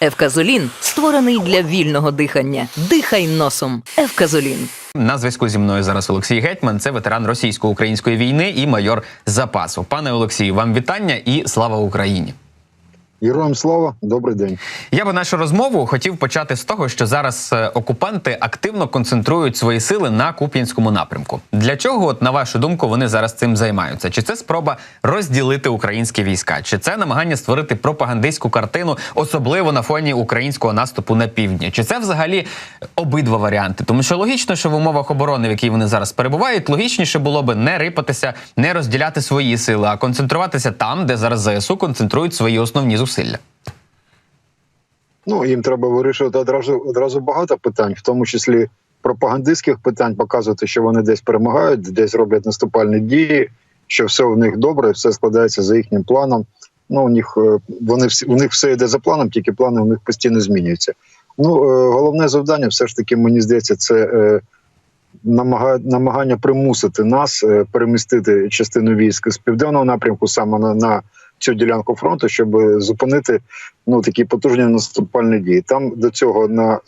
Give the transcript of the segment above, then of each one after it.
Евказолін створений для вільного дихання. Дихай носом. Евказолін. На зв'язку зі мною зараз Олексій Гетьман, це ветеран російсько-української війни і майор запасу. Пане Олексію, вам вітання і слава Україні. Героям слава, добрий день. Я би нашу розмову хотів почати з того, що зараз е, окупанти активно концентрують свої сили на Куп'янському напрямку. Для чого, от на вашу думку, вони зараз цим займаються? Чи це спроба розділити українські війська? Чи це намагання створити пропагандистську картину, особливо на фоні українського наступу на півдні? Чи це взагалі обидва варіанти? Тому що логічно, що в умовах оборони, в якій вони зараз перебувають, логічніше було би не рипатися, не розділяти свої сили, а концентруватися там, де зараз ЗСУ концентрують свої основні зусилля. Ну їм треба вирішувати одразу одразу багато питань, в тому числі пропагандистських питань, показувати, що вони десь перемагають, десь роблять наступальні дії, що все у них добре, все складається за їхнім планом. Ну у них е, вони всі у них все йде за планом, тільки плани у них постійно змінюються. Ну е, головне завдання, все ж таки, мені здається, це е, намагання примусити нас перемістити частину військ з південного напрямку саме на, на цю ділянку фронту, щоб зупинити ну такі потужні наступальні дії. Там до цього на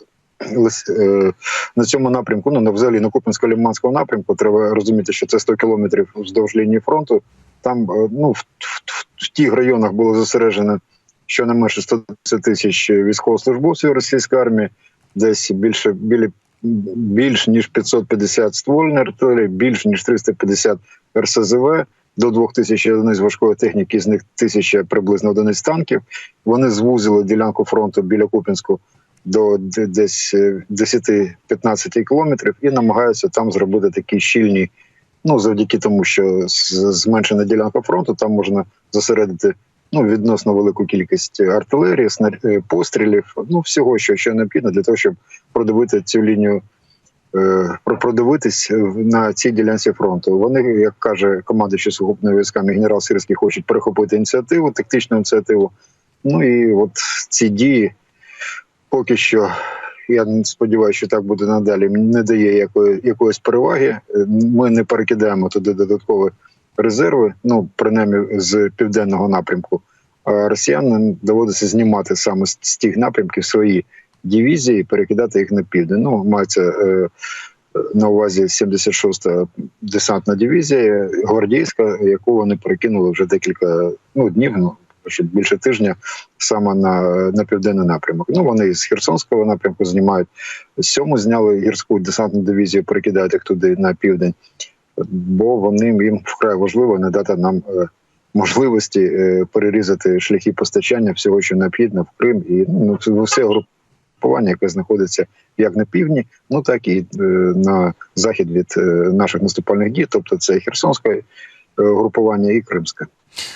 е, на цьому напрямку, ну на взагалі на Купінсько-Ліманському напрямку, треба розуміти, що це 100 кілометрів вздовж лінії фронту. Там е, ну в, в, в, в тих районах було зосереджено щонайменше 130 тисяч військовослужбовців російської армії, десь більше біля більш ніж 550 ствольної артилерії, більш ніж 350 РСЗВ, до 2000 одиниць важкої техніки, з них тисяча приблизно одиниць танків. Вони звузили ділянку фронту біля Купінську до десь е, 10-15 кілометрів і намагаються там зробити такі щільні. Ну завдяки тому, що зменшена ділянка фронту, там можна зосередити ну відносно велику кількість артилерії, е, пострілів, ну всього, що, що необхідно для того, щоб продивити цю лінію, е, продивитись на цій ділянці фронту. Вони, як каже командуючий сухопутними військами генерал Сирський, хочуть перехопити ініціативу, тактичну ініціативу. Ну і от ці дії поки що. Я сподіваюся, що так буде надалі. Не дає якої, якоїсь переваги. Е, Ми не перекидаємо туди додаткові резерви, ну принаймні з південного напрямку. А росіянам доводиться знімати саме з тих напрямків свої дивізії, перекидати їх на південь. Ну мається е, на увазі 76-та десантна дивізія гвардійська, яку вони перекинули вже декілька ну днів. Ну більше тижня саме на, на південний напрямок. Ну вони з Херсонського напрямку знімають сьому, зняли гірську десантну дивізію, перекидають їх туди на південь, бо вони їм вкрай важливо не дати нам е, можливості е, перерізати шляхи постачання всього, що необхідно в Крим, і ну все групування, яке знаходиться як на півдні, ну так і е, на захід від е, наших наступальних дій, тобто це Херсонське е, групування і Кримське.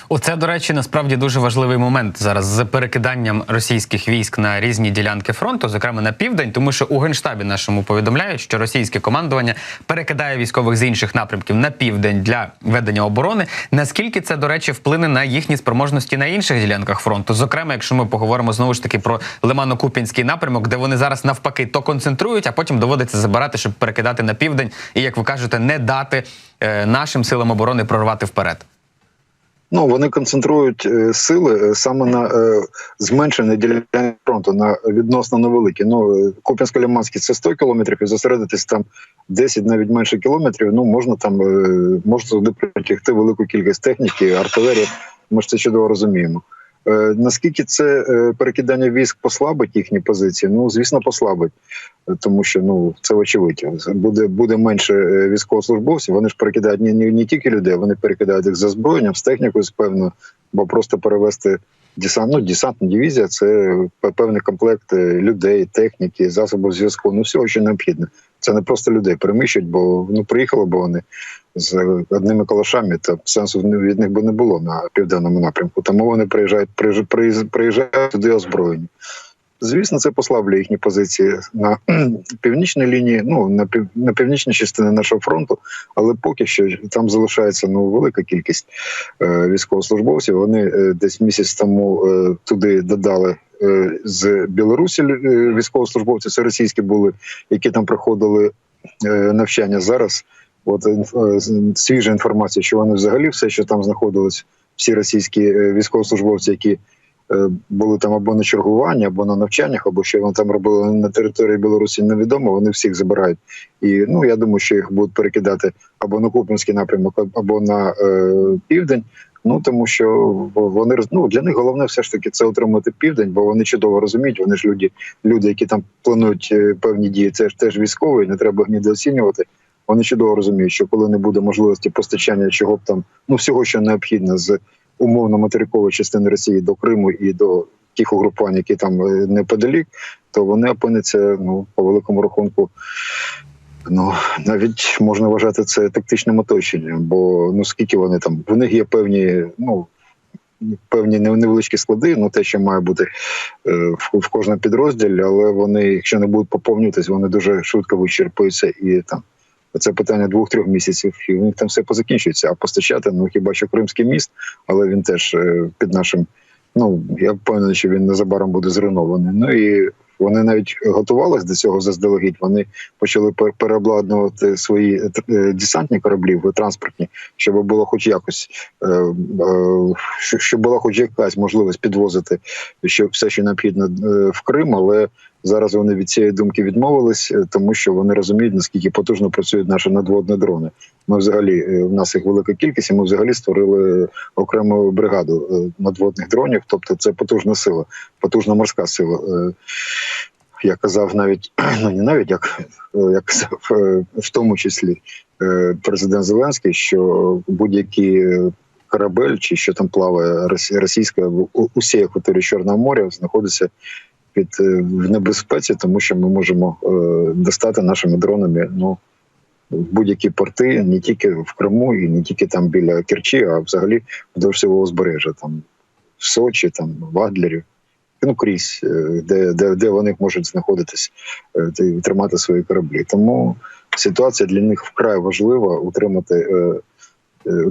Оце, до речі, насправді дуже важливий момент зараз з перекиданням російських військ на різні ділянки фронту, зокрема на південь, тому що у генштабі нашому повідомляють, що російське командування перекидає військових з інших напрямків на південь для ведення оборони. Наскільки це, до речі, вплине на їхні спроможності на інших ділянках фронту? Зокрема, якщо ми поговоримо знову ж таки про Лимано-Купінський напрямок, де вони зараз навпаки то концентрують, а потім доводиться забирати, щоб перекидати на південь, і як ви кажете, не дати е, нашим силам оборони прорвати вперед. Ну вони концентрують е, сили е, саме на е, зменшення ділянки фронту на відносно невеликі. Ну Куп'янсько-Ліманський це 100 кілометрів, і зосередитись там 10, навіть менше кілометрів. Ну можна там можна туди притягти велику кількість техніки, артилерії. Ми ж це чудово розуміємо. Е, наскільки це е, перекидання військ послабить їхні позиції? Ну звісно, послабить, Е, тому що ну це очевидь. Буде буде менше військовослужбовців. Вони ж перекидають не, не, не тільки людей, вони перекидають їх за зброєнням, з технікою, певно, бо просто перевести десант, ну, десантна дивізія це певний комплект е, людей, техніки, засобів зв'язку. Ну всього, що необхідно. Це не просто людей переміщують, бо ну приїхали, бо вони з одними калашами, то сенсу від них би не було на південному напрямку. Тому вони приїжджають, приїжджають, приїжджають туди озброєні. Звісно, це послаблює їхні позиції на північній лінії, ну на пів на північній частині нашого фронту, але поки що там залишається ну велика кількість е, військовослужбовців. Вони е, десь місяць тому е, туди додали е, з Білорусі е, військовослужбовці, це російські були, які там проходили е, навчання зараз. От свіжа інформація, що вони взагалі все, що там знаходилось, всі російські військовослужбовці, які були там або на чергуванні, або на навчаннях, або що вони там робили на території Білорусі, невідомо. Вони всіх забирають. І ну я думаю, що їх будуть перекидати або на Купінський напрямок, або на е, південь. Ну тому що вони ну, для них головне все ж таки це отримати південь, бо вони чудово розуміють. Вони ж люди, люди, які там планують е, певні дії, це ж теж військові, не треба недооцінювати. Вони чудово розуміють, що коли не буде можливості постачання чого б там, ну всього, що необхідно з умовно материкової частини Росії до Криму і до тих угрупувань, які там е, неподалік, то вони опиняться ну по великому рахунку. Ну навіть можна вважати це тактичним оточенням, бо ну скільки вони там в них є певні, ну певні невеличкі склади, ну те, що має бути е, в, в кожному підрозділі, але вони, якщо не будуть поповнюватись, вони дуже швидко вичерпуються і там. Це питання двох-трьох місяців, і у них там все позакінчується. А постачати, ну хіба що Кримський міст, але він теж е, під нашим. Ну я впевнений, що він незабаром буде зруйнований. Ну і вони навіть готувалися до цього заздалегідь. Вони почали пер- переобладнувати свої е, е, десантні кораблі в транспортні, щоб було хоч якось, щоб була хоч якась можливість підвозити все, що необхідно в Крим, але зараз вони від цієї думки відмовились, е, тому що вони розуміють наскільки потужно працюють наші надводні дрони. Ми взагалі е, в нас їх велика кількість, і ми взагалі створили окрему бригаду е, надводних дронів. Тобто, це потужна сила, потужна морська сила. Я казав навіть ну не навіть як я казав, в тому числі президент Зеленський, що будь-які корабель чи що там плаває росі- російська в у- усій акваторії Чорного моря знаходиться під е, в небезпеці, тому що ми можемо е, достати нашими дронами ну в будь-які порти, не тільки в Криму і не тільки там біля Керчі, а взагалі вдовж всього узбережжя, там в Сочі, там в Адлері. Ну, крізь, е, де, де, де вони можуть знаходитись та тримати свої кораблі. Тому ситуація для них вкрай важлива утримати е,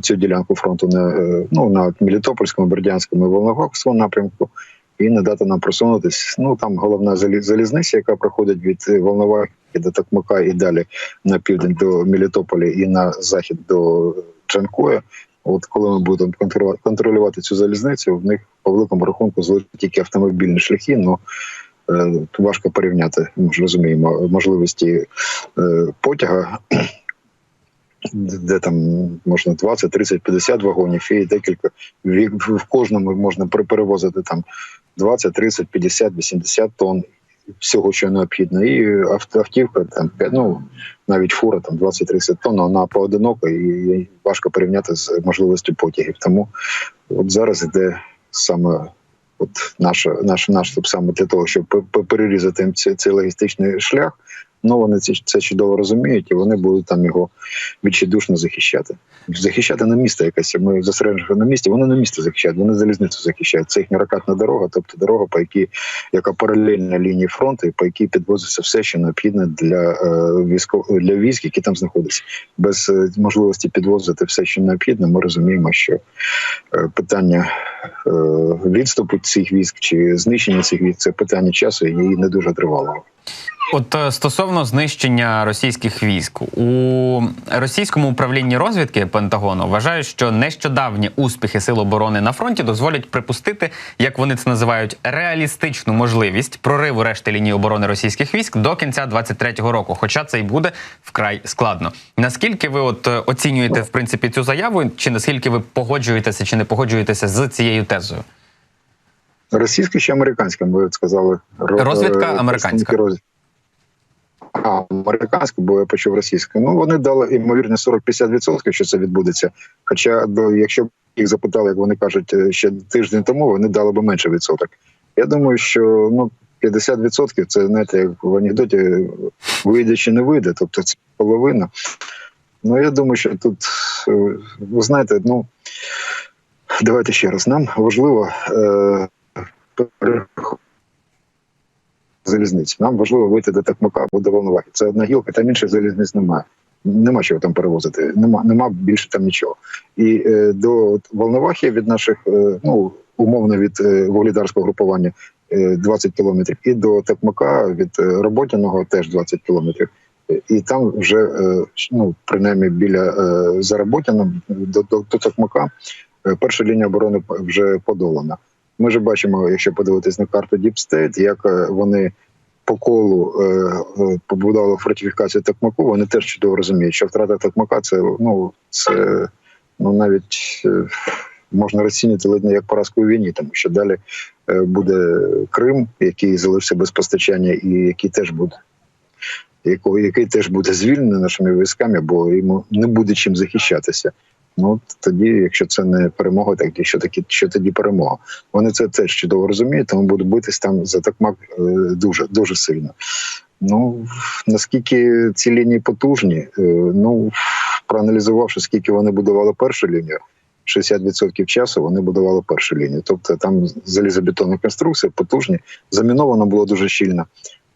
цю ділянку фронту на, е, ну, на Мелітопольському, Бердянському і Волновахському напрямку і не дати нам просунутись. Ну там головна залі- залізниця, яка проходить від Волновахи до Токмака і далі на південь до Мелітополя і на захід до Джанкоя. От коли ми будемо контролювати, цю залізницю, в них по великому рахунку залишить тільки автомобільні шляхи. Ну е, важко порівняти. Ми ж розуміємо можливості е, потяга, де там можна 20, 30, 50 вагонів, і декілька в, кожному можна пере- перевозити там 20, 30, 50, 80 тонн всього, що необхідно. І автівка там ну навіть фура там 20-30 тонн, вона поодинока і важко порівняти з можливістю потягів. Тому от зараз йде саме. От наша наш наступ саме для того, щоб пе- пе- перерізати цей логістичний шлях. Ну вони це, це чудово розуміють, і вони будуть там його відчайдушно захищати. Захищати на місто якесь. Ми зосереджені на місті. Вони на місто захищають, вони залізницю захищають. Це їхня ракетна дорога, тобто дорога, по якій яка паралельна лінії фронту, і по якій підвозиться все, що необхідне для е, військов для військ, які там знаходяться. Без е, можливості підвозити все, що необхідно, ми розуміємо, що е, питання е, відступу цих військ чи знищення цих військ це питання часу і не дуже тривалого. От е, стосовно знищення російських військ у російському управлінні розвідки Пентагону вважають, що нещодавні успіхи сил оборони на фронті дозволять припустити, як вони це називають, реалістичну можливість прориву решти лінії оборони російських військ до кінця 23-го року. Хоча це й буде вкрай складно. Наскільки ви от е, оцінюєте в принципі цю заяву, чи наскільки ви погоджуєтеся чи не погоджуєтеся з цією тезою? Російська чи американська, ви сказали? Розвідка е, американська. представники роз- А, американська, бо я почув російську. Ну вони дали ймовірно 40-50%, що це відбудеться. Хоча якщо б їх запитали, як вони кажуть, е, ще тиждень тому, вони дали би менше відсоток. Я думаю, що ну 50% це знаєте, як в анекдоті вийде чи не вийде, тобто це половина. Ну я думаю, що тут е, ви знаєте, ну давайте ще раз. Нам важливо. Е, переходити залізниці. Нам важливо вийти до Токмака або до Волновахи. Це одна гілка, там інших залізниць немає. Нема чого там перевозити, нема, нема більше там нічого. І е, до Волновахи від наших, е, ну умовно від е, вугледарського групування е, 20 кілометрів, і до Токмака від е, Роботяного теж 20 кілометрів. І там вже е, ну принаймні біля е, Заработяна до, до, до Токмака е, перша лінія оборони вже подолана. Ми ж бачимо, якщо подивитись на карту State, як е, вони по колу е, е, побудували фортифікацію Токмаку, вони теж чудово розуміють, що втрата Токмака це ну це ну навіть е, можна розцінити ледь не як поразку у війні, тому що далі е, буде Крим, який залишиться без постачання, і який теж буде. Який теж буде звільнений нашими військами, бо йому не буде чим захищатися. Ну тоді, якщо це не перемога, так що такі, що тоді перемога? Вони це теж чудово розуміють, тому будуть битись там за такмак е, дуже дуже сильно. Ну наскільки ці лінії потужні, е, ну проаналізувавши, скільки вони будували першу лінію, 60% часу вони будували першу лінію. Тобто там залізобетонні конструкції потужні, заміновано було дуже щільно.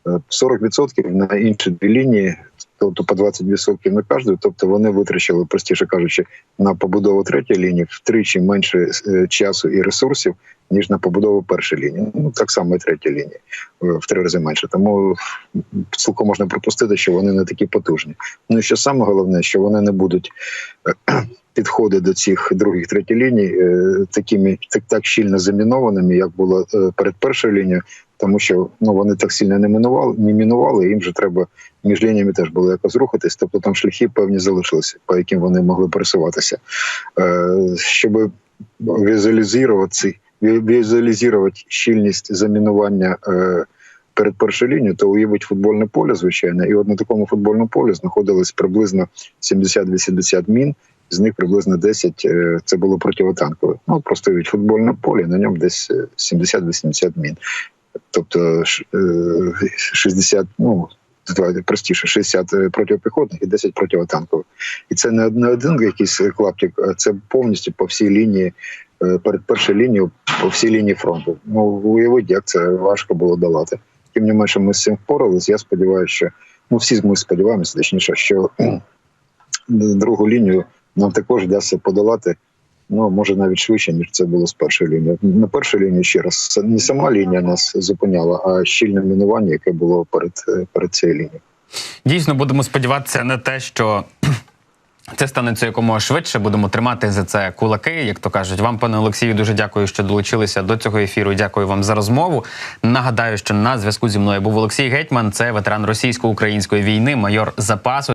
Е, 40% на інші дві лінії, тобто по 20% на кожну. Тобто вони витрачили, простіше кажучи, на побудову третьої лінії втричі менше е, часу і ресурсів, ніж на побудову першої лінії. Ну так само і третя лінія е, в три рази менше. Тому цілком можна припустити, що вони не такі потужні. Ну і що саме головне, що вони не будуть е, підходи до цих других третіх ліній такими так, так щільно замінованими, як було перед першою лінією, тому що ну вони так сильно не мінували, не мінували. Їм же треба між лініями теж було якось рухатись. Тобто там шляхи певні залишилися, по яким вони могли пересуватися, е, щоб візуалізувати візуалізувати щільність замінування. Е, Перед першою лінією, то уявить футбольне поле, звичайно, і от на такому футбольному полі знаходилось приблизно 70-80 мін, з них приблизно 10 е, це було противотанкове. Ну просто від футбольне поле, на ньому десь е, 70-80 мін. Тобто е, 60, ну простіше, 60 протипіхотних і 10 противотанкових. І це не не один якийсь клаптик, а це повністю по всій лінії, е, перед першою лінією, по всій лінії фронту. Ну уявіть, як це важко було долати. Тим не менше, ми з цим впоралися. Я сподіваюся, що ну всі ми сподіваємося, точніше, що другу лінію нам також вдасться подолати. Ну, може навіть швидше, ніж це було з першої лінії. На першій лінії ще раз не сама лінія нас зупиняла, а щільне мінування, яке було перед, е, перед цією лінією. Дійсно, будемо сподіватися на те, що це станеться якомога швидше. Будемо тримати за це кулаки. Як то кажуть, вам, пане Олексію, дуже дякую, що долучилися до цього ефіру. Дякую вам за розмову. Нагадаю, що на зв'язку зі мною був Олексій Гетьман, це ветеран російсько-української війни, майор запасу.